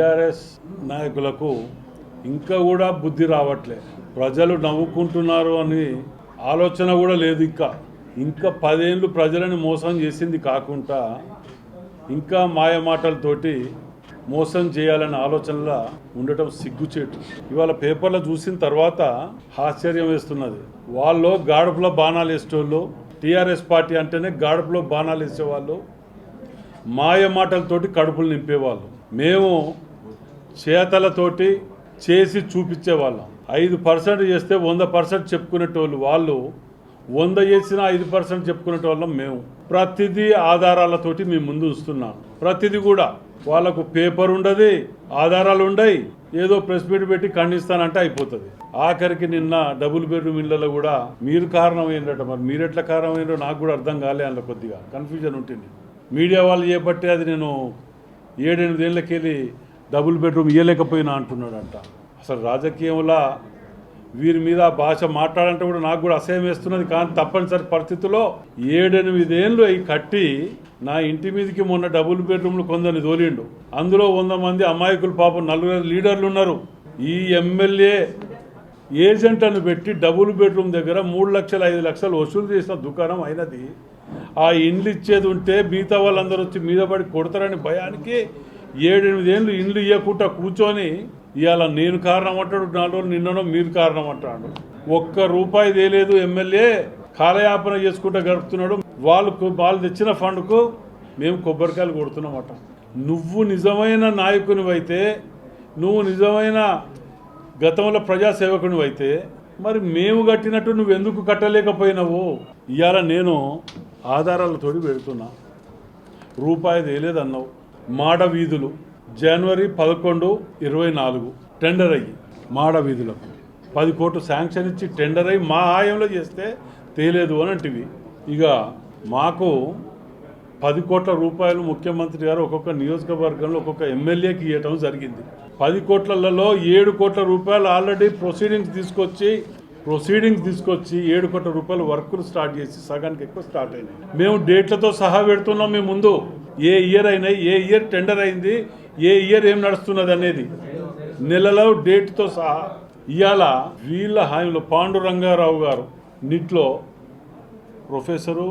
TRS నాయకులకు ఇంకా కూడా బుద్ధి రావట్లే. ప్రజలు నవ్వుకుంటున్నారు అని ఆలోచన కూడా లేదు ఇంకా. ఇంకా పదేళ్ళు ప్రజలను మోసం చేసింది కాకుండా ఇంకా మాయ మాటలతోటి మోసం చేయాలనే ఆలోచనలా ఉండటం సిగ్గుచేటు. ఇవాళ పేపర్లో చూసిన తర్వాత ఆశ్చర్యం వేస్తున్నది. వాళ్ళు గాడుపులో బాణాలు వేసేటోళ్ళు టీఆర్ఎస్ పార్టీ అంటేనే గాడుపులో బాణాలు వేసేవాళ్ళు మాయ మాటలతోటి కడుపులు నింపేవాళ్ళు. మేము చేతలతోటి చేసి చూపించేవాళ్ళం. ఐదు పర్సెంట్ చేస్తే వంద పర్సెంట్ చెప్పుకునేటోళ్ళు వాళ్ళు వంద చేసిన ఐదు పర్సెంట్ చెప్పుకునేటోళ్ళం మేము. ప్రతిదీ ఆధారాలతోటి మేము ముందు ఉంచుతున్నాం ప్రతిదీ కూడా వాళ్ళకు పేపర్ ఉండదు ఆధారాలు ఉండయి ఏదో ప్రెస్ మీట్ పెట్టి ఖండిస్తానంటే అయిపోతుంది. ఆఖరికి నిన్న డబుల్ బెడ్రూమ్ ఇళ్ళలో కూడా మీరు కారణం మరి మీరు ఎట్లా కారణం నాకు కూడా అర్థం కాలే అందులో కొద్దిగా. కన్ఫ్యూజన్ ఉంటుంది. మీడియా వాళ్ళు చేపట్టి అది నేను ఏడెనిమిదేళ్ళకి వెళ్ళి డబుల్ బెడ్రూమ్ ఇవ్వలేకపోయినా అంటున్నాడంట. అసలు రాజకీయంలో వీరి మీద ఆ భాష మాట్లాడంటే కూడా నాకు కూడా అసహ్యం వేస్తున్నది కానీ తప్పనిసరి పరిస్థితుల్లో ఏడెనిమిదేళ్ళు అవి కట్టి నా ఇంటి మీదకి మొన్న డబుల్ బెడ్రూమ్లు కొందరిని తోలిండు. అందులో వంద మంది అమాయకులు పాపం నలుగురు లీడర్లు ఉన్నారు. ఈ ఎమ్మెల్యే ఏజెంట్లను పెట్టి డబుల్ బెడ్రూమ్ దగ్గర మూడు లక్షల ఐదు లక్షలు వసూలు చేసిన దుకాణం అయినది. ఆ ఇండ్లు ఇచ్చేది ఉంటే మిగతా వాళ్ళందరూ వచ్చి మీద పడి కొడతారని భయానికి ఏడెనిమిది ఏళ్ళు ఇండ్లు ఇవ్వకుండా కూర్చొని ఇవాళ నేను కారణం అంటాడు నాలుగు రోజులు నిన్ననో మీరు కారణం అంటాడు. ఒక్క రూపాయి తేలేదు ఎమ్మెల్యే కాలయాపన చేసుకుంటూ గడుపుతున్నాడు. వాళ్ళు వాళ్ళు తెచ్చిన ఫండ్కు మేము కొబ్బరికాయలు కొడుతున్నామట. నువ్వు నిజమైన నాయకునివైతే నువ్వు నిజమైన గతంలో ప్రజాసేవకునివైతే మరి మేము కట్టినట్టు నువ్వు ఎందుకు కట్టలేకపోయినావు? ఇవాళ నేను ఆధారాలతోటి పెడుతున్నా. రూపాయి తేలేదన్నావు. మాడ వీధులు జనవరి పదకొండు ఇరవై నాలుగు. టెండర్ అయ్యి మాడ వీధులకు పది కోట్లు శాంక్షన్ ఇచ్చి టెండర్ అయ్యి మా హాయంలో చేస్తే తేలేదు అని ఇక మాకు పది కోట్ల రూపాయలు ముఖ్యమంత్రి గారు ఒక్కొక్క నియోజకవర్గంలో ఒక్కొక్క ఎమ్మెల్యేకి ఇవ్వటం జరిగింది. పది కోట్లలో ఏడు కోట్ల రూపాయలు ఆల్రెడీ ప్రొసీడింగ్స్ తీసుకొచ్చి ప్రొసీడింగ్స్ తీసుకొచ్చి ఏడు కోట్ల రూపాయలు వర్కులు స్టార్ట్ చేసి సగానికి ఎక్కువ స్టార్ట్ అయినాయి. మేము డేట్లతో సహా పెడుతున్నాం మేము ముందు. ఏ ఇయర్ అయినాయి ఏ ఇయర్ టెండర్ అయింది ఏ ఇయర్ ఏం నడుస్తున్నది అనేది. నెలలో డేట్తో సహా ఇవాళ వీళ్ళ హామీలో పాండురంగారావు గారు నీట్లో ప్రొఫెసరు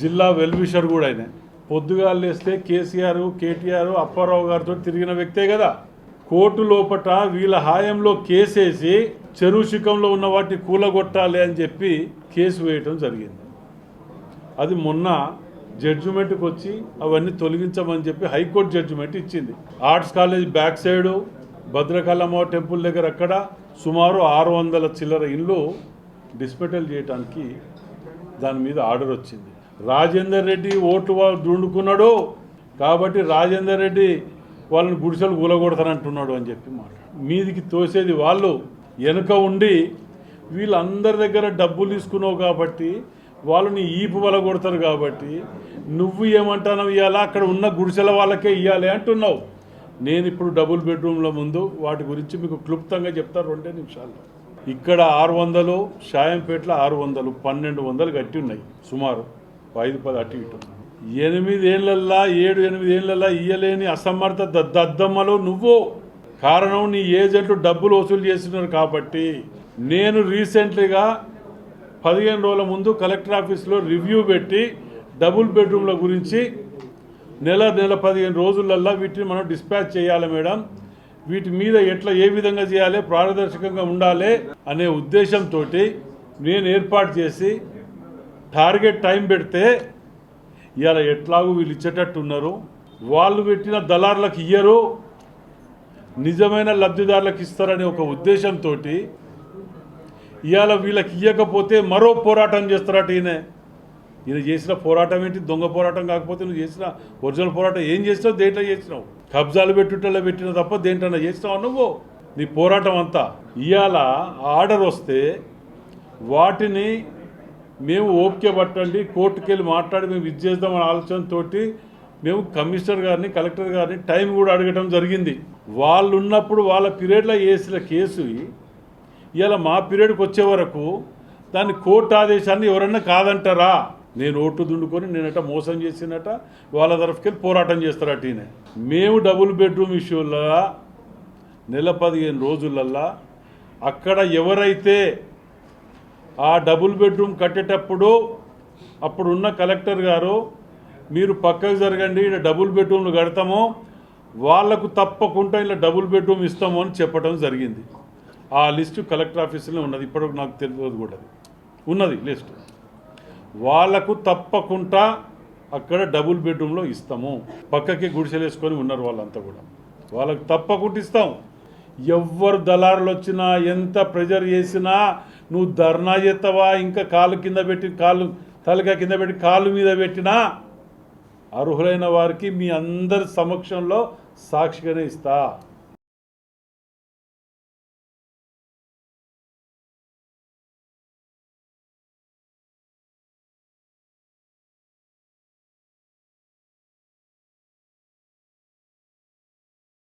జిల్లా వెల్విషర్ కూడా ఆయన పొద్దుగా లేస్తే కేసీఆర్ కేటీఆర్ అప్పారావు గారితో తిరిగిన వ్యక్తే కదా. కోర్టు లోపట వీళ్ళ హాయంలో కేసేసి చెరువు శిఖంలో ఉన్న వాటిని కూలగొట్టాలి అని చెప్పి కేసు వేయటం జరిగింది. అది మొన్న జడ్జిమెంట్కి వచ్చి అవన్నీ తొలగించమని చెప్పి హైకోర్టు జడ్జిమెంట్ ఇచ్చింది. Arts college back side Bhadrakalamma temple దగ్గర అక్కడ సుమారు ఆరు వందల చిల్లర ఇల్లు డిస్పెటల్ చేయడానికి దాని మీద ఆర్డర్ వచ్చింది. రాజేందర్ రెడ్డి ఓట్లు దుండుకున్నాడు. కాబట్టి రాజేందర్ రెడ్డి వాళ్ళని గుడిసెలు కూలగొడతానంటున్నాడు అని చెప్పి మాట మీదికి తోసేది వాళ్ళు వెనుక ఉండి వీళ్ళందరి దగ్గర డబ్బులు తీసుకున్నావు కాబట్టి వాళ్ళని ఈపు వల కొడతారు కాబట్టి నువ్వు ఏమంటానో ఇవ్వాలా అక్కడ ఉన్న గుడిసెల వాళ్ళకే ఇవ్వాలి అంటున్నావు. నేను ఇప్పుడు డబుల్ బెడ్రూమ్ల ముందు వాటి గురించి మీకు క్లుప్తంగా చెప్తాను రెండే నిమిషాలు ఇక్కడ ఆరు వందలు షాయంపేటలో ఆరు వందలు పన్నెండు వందలు కట్టి ఉన్నాయి. సుమారు ఐదు పది అటు ఇటు. ఎనిమిదేళ్ళల్లా ఏడు ఎనిమిదేళ్ళల్లా ఇయ్యలేని అసమర్థ దద్దమ్మలో దద్దమ్మలు నువ్వు. కారణం నీ ఏజెంట్లు డబ్బులు వసూలు చేస్తున్నారు కాబట్టి. నేను రీసెంట్లీగా పదిహేను రోజుల ముందు కలెక్టర్ ఆఫీస్లో రివ్యూ పెట్టి డబుల్ బెడ్రూమ్ల గురించి నెల నెల పదిహేను రోజులల్లా వీటిని మనం డిస్పాచ్ చేయాలి మేడం. వీటి మీద ఎట్లా ఏ విధంగా చేయాలి పారదర్శకంగా ఉండాలి అనే ఉద్దేశంతో నేను ఏర్పాటు చేసి టార్గెట్ టైం పెడితే ఇవాళ ఎట్లాగూ వీళ్ళు ఇచ్చేటట్టు ఉన్నారు వాళ్ళు పెట్టిన దళారులకు ఇయ్యరు. నిజమైన లబ్ధిదారులకు ఇస్తారనే ఒక ఉద్దేశంతో ఇవాళ వీళ్ళకి ఇవ్వకపోతే మరో పోరాటం చేస్తారట ఈయన. ఈయన చేసిన పోరాటం ఏంటి? దొంగ పోరాటం కాకపోతే నువ్వు చేసిన ఒరిజినల్ పోరాటం ఏం చేసినావు? దేంట్లో చేసినావు? కబ్జాలు పెట్టుటలో పెట్టిన తప్ప దేంట్లో చేసినావు నువ్వు? నీ పోరాటం అంతా. ఇవాళ ఆర్డర్ వస్తే వాటిని మేము ఓపిక పట్టండి కోర్టుకి వెళ్ళి మాట్లాడి మేము ఇది చేద్దామనే ఆలోచనతోటి మేము కమిషనర్ గారిని కలెక్టర్ గారిని టైం కూడా అడగటం జరిగింది. వాళ్ళు ఉన్నప్పుడు వాళ్ళ పీరియడ్లో వేసిన కేసు ఇలా మా పీరియడ్కి వచ్చే వరకు దాన్ని కోర్టు ఆదేశాన్ని ఎవరన్నా కాదంటారా? నేను ఓటు దుండుకొని నేనట మోసం చేసినట వాళ్ళ తరఫుకెళ్ళి పోరాటం చేస్తారట ఈయన. మేము డబుల్ బెడ్రూమ్ ఇష్యూలో నెల పదిహేను రోజులల్లా అక్కడ ఎవరైతే ఆ డబుల్ బెడ్రూమ్ కట్టేటప్పుడు అప్పుడున్న కలెక్టర్ గారు మీరు పక్కకు జరగండి ఇలా డబుల్ బెడ్రూమ్లు కడతాము వాళ్ళకు తప్పకుండా ఇలా డబుల్ బెడ్రూమ్ ఇస్తాము అని చెప్పడం జరిగింది. ఆ లిస్టు కలెక్టర్ ఆఫీసులో ఉన్నది ఇప్పటికి నాకు తెలియదు కూడా అది. ఉన్నది లిస్టు. వాళ్ళకు తప్పకుండా అక్కడ డబుల్ బెడ్రూమ్లో ఇస్తాము. పక్కకి గుడిసెలు వేసుకొని ఉన్నారు వాళ్ళంతా కూడా. వాళ్ళకు తప్పకుండా ఇస్తాం. ఎవ్వరు దళారులు వచ్చినా ఎంత ప్రెజర్ చేసినా నువ్వు ధర్నా చేస్తావా? ఇంకా కాలు కింద పెట్టి కాలు తలక కింద పెట్టి కాలు మీద పెట్టినా అర్హులైన వారికి మీ అందరి సమక్షంలో సాక్షిగానే ఇస్తా.